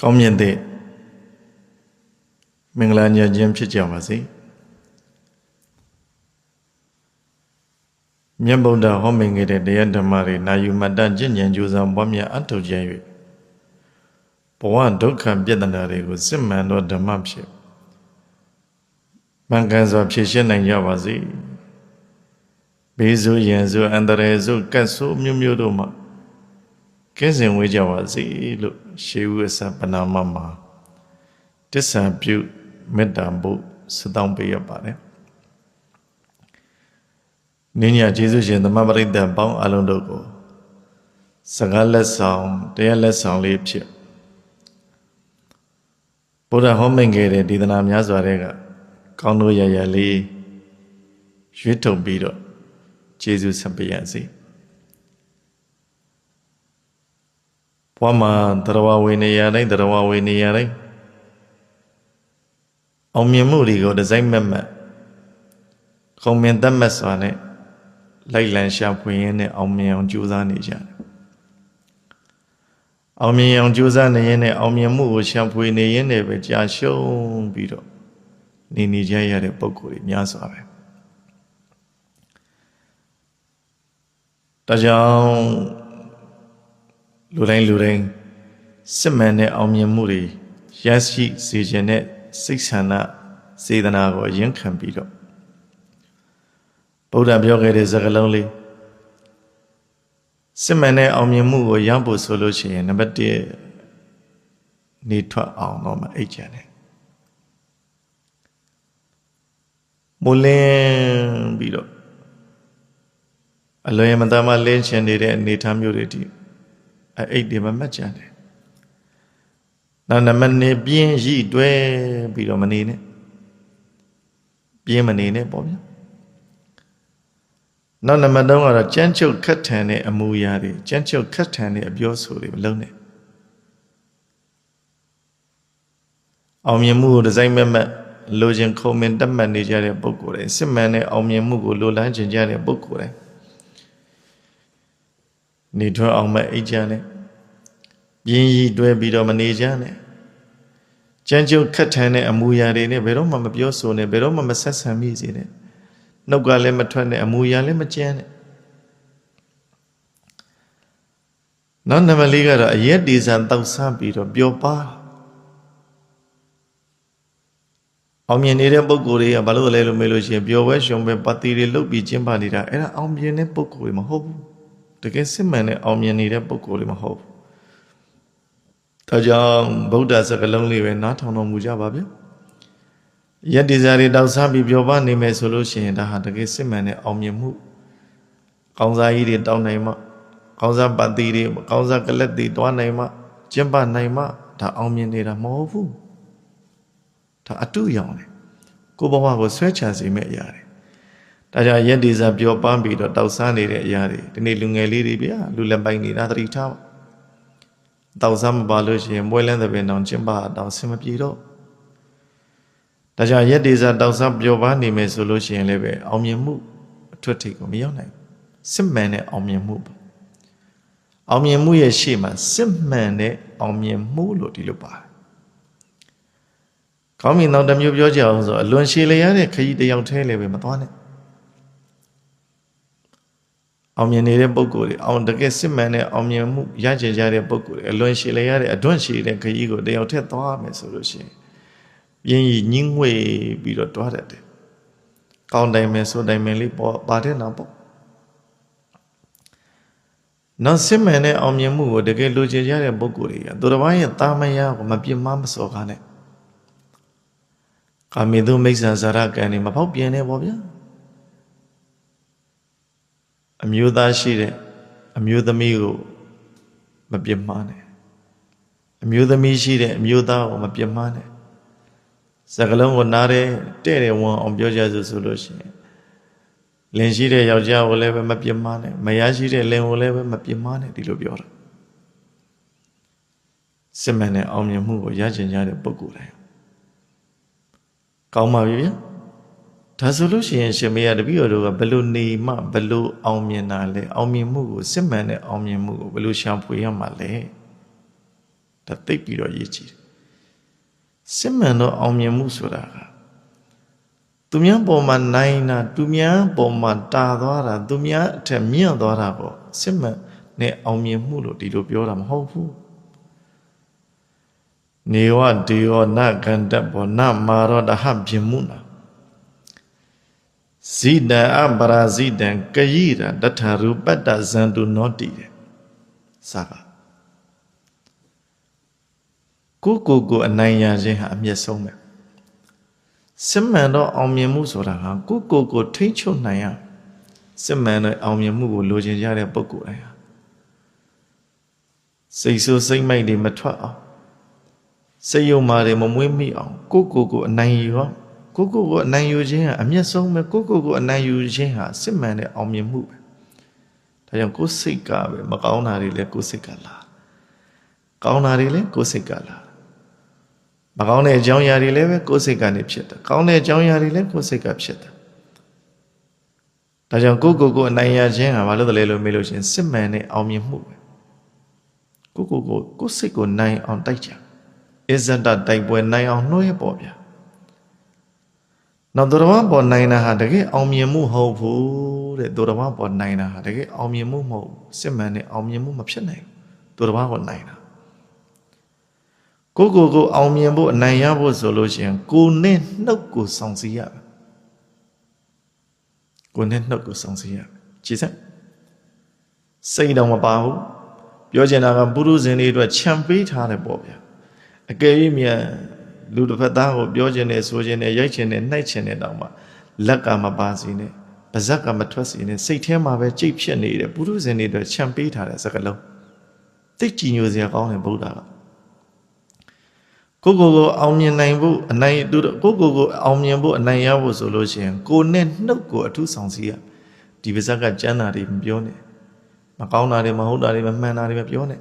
ကောင်းမြတ်တဲ့မင်္ဂလာညခြင်းဖြစ်ကြပါစေမြတ်ဗုဒ္ဓဟောမိန်ခဲ့တဲ့တရားဓမ္မတွေနာယူမတ္တကျင့်ကြံကြိုးစားပွားများအထောက်ကြ၍ဘဝဒုက္ခပြဿနာတွေကိုစစ်မှန်သောဓမ္မဖြစ်မှန်ကန်စွာဖြေရှင်းနိုင်ကြပါစေဘေးဆိုရန်ဆိုအန္တရာယ်ဆိုကတ်ဆိုမျိုးမျိုးတို့မှာကင်းစင်ဝေးကြပါစေလို့ ရှေးဥစ္စာပနာမမှာတစ္ဆာပြုမေတ္တာဖို့ဆုတောင်းပေးရပါတယ်။နင်းညာကျေးဇူးရှင်သမပရိသတ်ပေါင်းအလုံးတို့ကိုစကားလက်ဆောင်တရားလက်ဆောင်လေးဖြစ်ဘုရားဟောမိန်ခဲ့တဲ့ဒေသနာများစွာတဲ့ကကောင်းတို့ရရလေးရွေးထုတ်ပြီးတော့ကျေးဇူးဆက်ပေးရစေ။ ဘဝမှာတရားဝေနေရတိုင်းတရားဝေနေရတိုင်းအောင်မြင်မှုတွေကိုဒီဇိုင်းမက်မက်ခုံမြင်တတ်မှတ်စွာနဲ့လိုက်လံရှာဖွေရင်းနဲ့အောင်မြင်အောင်ကြိုးစားနေကြတယ်အောင်မြင်အောင်ကြိုးစားနေရင်နဲ့အောင်မြင်မှုကိုရှာဖွေနေရင်နဲ့ပဲကြာရှုံးပြီးတော့နေနေကြရတဲ့ပုံကိုယ်တွေများစွာပဲဒါကြောင့် လူတိုင်းလူတိုင်းစစ်မှန်တဲ့အောင်မြင်မှုတွေရရှိစေခြင်းနဲ့စိတ်ဆန္ဒစေတနာကိုအရင်ခံပြီးတော့ဗုဒ္ဓပြောခဲ့တဲ့စကားလုံးလေးစစ်မှန်တဲ့အောင်မြင်မှုကိုရဖို့ဆိုလို့ရှိရင်နံပါတ်1နေထွက်အောင်တော့မအိတ်ကြတယ်မလင်းပြီးတော့အလွယ်မသားမလင်းချင်နေတဲ့အနေထားမျိုးတွေဒီ အဲ့ဒီမမတ်ကြတယ်နောက်နံပါတ်2ပြင်းရိတွဲပြီးတော့မနေနဲ့ပြင်းမနေနဲ့ပေါ့ဗျာနောက်နံပါတ်3ကတော့ကြမ်းချုပ်ခတ်ထန်တဲ့အမူအရာတွေကြမ်းချုပ်ခတ်ထန်တဲ့အပြောဆိုတွေမလုံးနဲ့အောင်မြင်မှုကိုဒီဇိုင်းမက်မက်လိုချင်ခုံမင်တက်မှတ်နေကြတဲ့ပုံကိုယ်တွေစစ်မှန်တဲ့အောင်မြင်မှုကိုလိုလားချင်ကြတဲ့ပုံကိုယ်တွေ နေထွက်အောင်မဲ့အိတ်ကြနဲ့ပြင်းရီတွဲပြီးတော့မနေကြနဲ့ကြမ်းကြုတ်ခတ်ထန်တဲ့အမူအရာတွေနဲ့ဘယ်တော့မှမပြောဆိုနဲ့ဘယ်တော့မှမဆက်ဆံမိစေနဲ့နှုတ်ကလည်းမထွက်နဲ့အမူအရာလည်းမကြမ်းနဲ့နောက်နံပါတ်၄ကတော့အရက်ဒီဇန်တောက်ဆန်းပြီးတော့ပျော်ပါအောင်မြင်နေတဲ့ပုံကိုယ်တွေကဘာလို့လဲလို့မေးလို့ရှိရင်ပျော်ဝဲရှုံပဲပါတီတွေလုတ်ပြီးကျင်းပနေတာအဲ့ဒါအောင်မြင်တဲ့ပုံကိုယ်တွေမဟုတ်ဘူး တကယ်စစ်မှန်တဲ့အောင်မြင်နေတဲ့ပုံကိုယ်တွေမဟုတ်ဘူးဒါကြောင့်ဗုဒ္ဓစကားလုံးလေးပဲနားထောင်တော်မူကြပါဗျာယက်ဒီဇာတွေတောက်စားပြီးပြောပါနေမယ်ဆိုလို့ရှိရင်ဒါဟာတကယ်စစ်မှန်တဲ့အောင်မြင်မှုကောင်းစားကြီးတွေတောင်းနိုင်မှကောင်းစားပတ်တိတွေကောင်းစားကလက်တွေတွားနိုင်မှကျင့်ပနိုင်မှဒါအောင်မြင်နေတာမဟုတ်ဘူးဒါအတုရောင်တယ်ကိုဘဝကိုဆွဲချစေမဲ့အရာတွေ ဒါကြောင့်ယက်ဒီဇာပြောပန်းပြီးတော့တောက်စားနေတဲ့အရာတွေဒီနေ့လူငယ်လေးတွေဗျာလူလက်ပိုင်နေတာသတိထားပါတောက်စားမပါလို့ရှိရင်မွဲလန်းတဲ့ပင်တောင်ကျင့်ပါတောင်ဆင်မပြေတော့ဒါကြောင့်ရက်ဒေဇာတောက်စားပျော်ပါနေမယ်ဆိုလို့ရှိရင်လည်းပဲအောင်မြင်မှုအထွတ်ထိပ်ကိုမရောက်နိုင်စစ်မှန်တဲ့အောင်မြင်မှုပေါ့အောင်မြင်မှုရဲ့ရှေ့မှာစစ်မှန်တဲ့အောင်မြင်မှုလို့ဒီလိုပါတယ်ကောင်းမြင်တော့တစ်မျိုးပြောကြအောင်ဆိုအလွန်ရှည်လျားတဲ့ခရီးတစ်ယောက်ထဲလည်းပဲမသွားနဲ့ အောင်မြင်နေတဲ့ပုံကိုယ်တွေအောင်တကယ်စစ်မှန်တဲ့အောင်မြင်မှုရကြကြတဲ့ပုံကိုယ်တွေအလွန်ရှည်လျားတဲ့အတွန့်ရှည်တဲ့ခရီးကိုတယောက်ထက်သွားမယ်ဆိုလို့ရှိရင်ပြင်းကြီးညင်းငွေပြီးတော့တွားတတ်တယ်။ကောင်းတိုင်းမယ်ဆိုတိုင်းမယ်လေးပေါ်ပါတဲ့နောက်ပေါ့။နောက်စစ်မှန်တဲ့အောင်မြင်မှုကိုတကယ်လိုချင်ကြတဲ့ပုံကိုယ်တွေကသူတစ်ပါးရဲ့တာမယာကိုမပြင်းမမစော်ကားနဲ့ကာမေတုမိစ္ဆာဇာရကံနေမပေါက်ပြင်းနေပေါ့ဗျာ။ အမျိုးသားရှိတဲ့အမျိုးသမီးကိုမပြစ်မှားနဲ့အမျိုးသမီးရှိတဲ့အမျိုးသားကိုမပြစ်မှားနဲ့စကလုံးကိုနားတဲ့တဲ့တဲ့ဝန်အောင်ပြောကြစို့ဆိုလို့ရှိရင်လင်ရှိတဲ့ယောက်ျားကိုလည်းပဲမပြစ်မှားနဲ့မယားရှိတဲ့လင်ကိုလည်းပဲမပြစ်မှားနဲ့ဒီလိုပြောတာစစ်မှန်တဲ့အောင်မြင်မှုကိုရချင်ကြတဲ့ပုဂ္ဂိုလ်တွေကောင်းပါပြီဗျာ ဒါဆိုလို့ရှိရင်ရှင်မေရတပည့်တော်တို့ကဘယ်လိုနေမှဘယ်လိုအောင်မြင်တာလဲအောင်မြင်မှုကိုစစ်မှန်တဲ့အောင်မြင်မှုကိုဘယ်လိုရှာဖွေရမှာလဲဒါသိပ်ပြီးတော့ရည်ကြည်တယ်စစ်မှန်တော့အောင်မြင်မှုဆိုတာကသူများပေါ်မှာနိုင်တာသူများပေါ်မှာတာသွားတာသူများအထက်မြင့်သွားတာပေါ့စစ်မှန်နဲ့အောင်မြင်မှုလို့ဒီလိုပြောတာမဟုတ်ဘူးနေဝဒေယောနကန္တဘောနမာရောတဟပြမှုနာ ဇိတံအပရာဇိတံကယိရတထရူပတ္တဇန္တုနောတိတဲ့စာကကိုယ့်ကိုယ်ကိုအနိုင်ရခြင်းဟာအမျက်ဆုံးပဲစစ်မှန်တော့အောင်မြင်မှုဆိုတာဟာကိုယ့်ကိုယ်ကိုထိမ့်ချုပ်နိုင်ရစစ်မှန်တဲ့အောင်မြင်မှုကိုလိုချင်ကြတဲ့ပုဂ္ဂိုလ်တိုင်းဟာစိတ်ဆိုးစိတ်မိုက်တွေမထွက်အောင်စိတ်ယုံမာတွေမမွေးမိအောင်ကိုယ့်ကိုယ်ကိုအနိုင်ယူအောင် ကိုယ့်ကိုယ်ကိုအနိုင်ယူခြင်းဟာအမျက်ဆုံးပဲကိုယ့်ကိုယ်ကိုအနိုင်ယူခြင်းဟာစစ်မှန်တဲ့အောင်မြင်မှုပဲဒါကြောင့်ကိုယ်စိတ်ကပဲမကောင်းတာတွေလည်းကိုယ်စိတ်ကလာကောင်းတာတွေလည်းကိုယ်စိတ်ကလာမကောင်းတဲ့အကြောင်းအရာတွေလည်းပဲကိုယ်စိတ်ကနေဖြစ်တယ်ကောင်းတဲ့အကြောင်းအရာတွေလည်းကိုယ်စိတ်ကဖြစ်တယ်ဒါကြောင့်ကိုယ့်ကိုယ်ကိုအနိုင်ရခြင်းဟာဘာလို့လဲလို့မေးလို့ရှရင်စစ်မှန်တဲ့အောင်မြင်မှုပဲကိုယ့်ကိုယ်ကိုကိုယ်စိတ်ကိုနိုင်အောင်တိုက်ကြအစ္ဆဒတိုက်ပွဲနိုင်အောင်နှိုးရပေါ့ဗျာ နောက်တော်ဘာပေါ်နိုင်တာဟာတကယ်အောင်မြင်မှုဟုတ်ဘူးတဲ့တော်ဘာပေါ်နိုင်တာဟာတကယ်အောင်မြင်မှုမဟုတ်ဘူးစစ်မှန်တဲ့အောင်မြင်မှုမဖြစ်နိုင်ဘူးတော်ဘာပေါ်နိုင်တာကိုကိုကိုအောင်မြင်ဖို့အနိုင်ရဖို့ဆိုလို့ရှိရင်ကိုနဲ့နှုတ်ကိုဆောင်စည်းရမယ်ကိုနဲ့နှုတ်ကိုဆောင်စည်းရမယ်ကြည်စက်စိတ်တော့မပါဘူးပြောချင်တာကပုရုဇဉ်တွေအတွက်ခြံပေးထားတယ်ပေါ့ဗျာအကယ်၍မြန် လူတစ်ဖက်သားကိုပြောချင်တယ်ဆိုချင်တယ်ရိုက်ချင်တယ်နှိုက်ချင်တယ်တောင်မှလက်ကမပါစီနဲ့ပါဇက်ကမထွက်စီနဲ့စိတ်ထဲမှာပဲကြိတ်ဖြစ်နေတယ်ပုရုဇဉ်တွေအတွက်ခြံပေးထားတဲ့စကားလုံးသိကြည်ညိုစရာကောင်းတယ်ဗုဒ္ဓကကိုကိုကိုအောင်မြင်နိုင်ဖို့အနိုင်သူကိုကိုကိုအောင်မြင်ဖို့အနိုင်ရဖို့ဆိုလို့ရှိရင်ကိုနဲ့နှုတ်ကိုအထူးဆောင်စီရဒီပါဇက်ကကျမ်းတာတွေမပြောနဲ့မကောင်းတာတွေမဟုတ်တာတွေမမှန်တာတွေမပြောနဲ့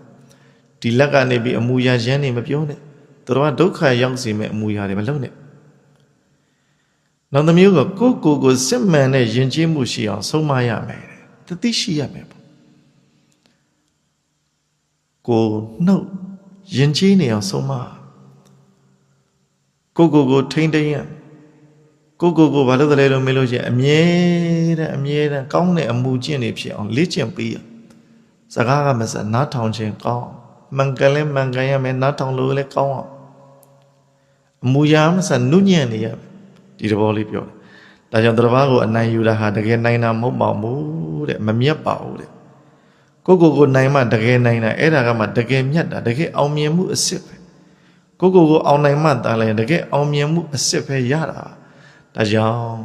ဒီလက်ကနေပြီးအမူအရာရမ်းနေမပြောနဲ့ သူတော်ကဒုက္ခရောက်စေမဲ့အမူအရာတွေမလုပ်နဲ့နောက်တစ်မျိုးကကိုကိုကိုစစ်မှန်တဲ့ယဉ်ကျေးမှုရှိအောင်ဆုံးမရမယ်တတိရှိရမယ်ပေါ့ကိုနှုတ်ယဉ်ကျေးနေအောင်ဆုံးမကိုကိုကိုထိမ့်သိမ့်ရကိုကိုကိုဘာလို့လဲလို့မေးလို့ရှိရင်အမြဲတမ်းအမြဲတမ်းကောင်းတဲ့အမူကျင့်တွေဖြစ်အောင်လေ့ကျင့်ပေးရစကားကမစနားထောင်ခြင်းကောင်းမှန်ကန်လဲမှန်ကန်ရမယ်နားထောင်လို့လဲကောင်းအောင် အမူအရာမစနုညံ့နေရဒီသဘောလေးပြောတယ်ဒါကြောင့်တစ်ပါးကိုအနိုင်ယူတာဟာတကယ်နိုင်တာမဟုတ်ပါဘူးတဲ့မမြတ်ပါဘူးတဲ့ကိုကိုကိုနိုင်မှတကယ်နိုင်တာအဲ့ဒါကမှတကယ်မြတ်တာတကယ်အောင်မြင်မှုအစ်စ်ပဲကိုကိုကိုအောင်နိုင်မှတားလဲတကယ်အောင်မြင်မှုအစ်စ်ပဲရတာဒါကြောင့်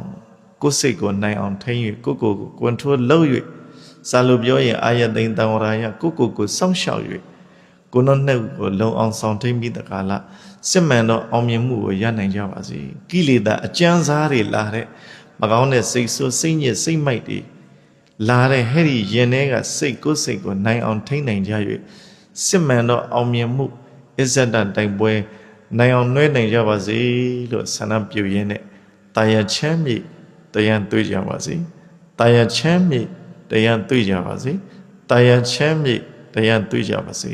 ကိုယ်စိတ်ကိုနိုင်အောင်ထိန်း၍ကိုကိုကို control လုပ်၍စာလို့ပြောရင်အာယသိန်တံဝရာယကိုကိုကိုစောင့်ရှောက်၍ ကိုနောနှုတ်ကိုလုံအောင်ဆောင်ထိန်ပြီးတကားလားစစ်မှန်သောအောင်မြင်မှုကိုရနိုင်ကြပါစေကိလေသာအကျဉ်းစားတွေလာတဲ့မကောင်းတဲ့စိတ်ဆိုးစိတ်ညစ်စိတ်မိုက်တွေလာတဲ့ဟဲ့ဒီရင်ထဲကစိတ်ကိုယ်စိတ်ကိုနိုင်အောင်ထိန်နိုင်ကြ၍စစ်မှန်သောအောင်မြင်မှုအစ္ဆဒတိုင်ပွဲနိုင်အောင်နှွဲနိုင်ကြပါစေလို့ဆန္ဒပြုရင်းနဲ့တာယာချမ်းမြေတရားတွေ့ကြပါစေတာယာချမ်းမြေတရားတွေ့ကြပါစေတာယာချမ်းမြေတရားတွေ့ကြပါစေ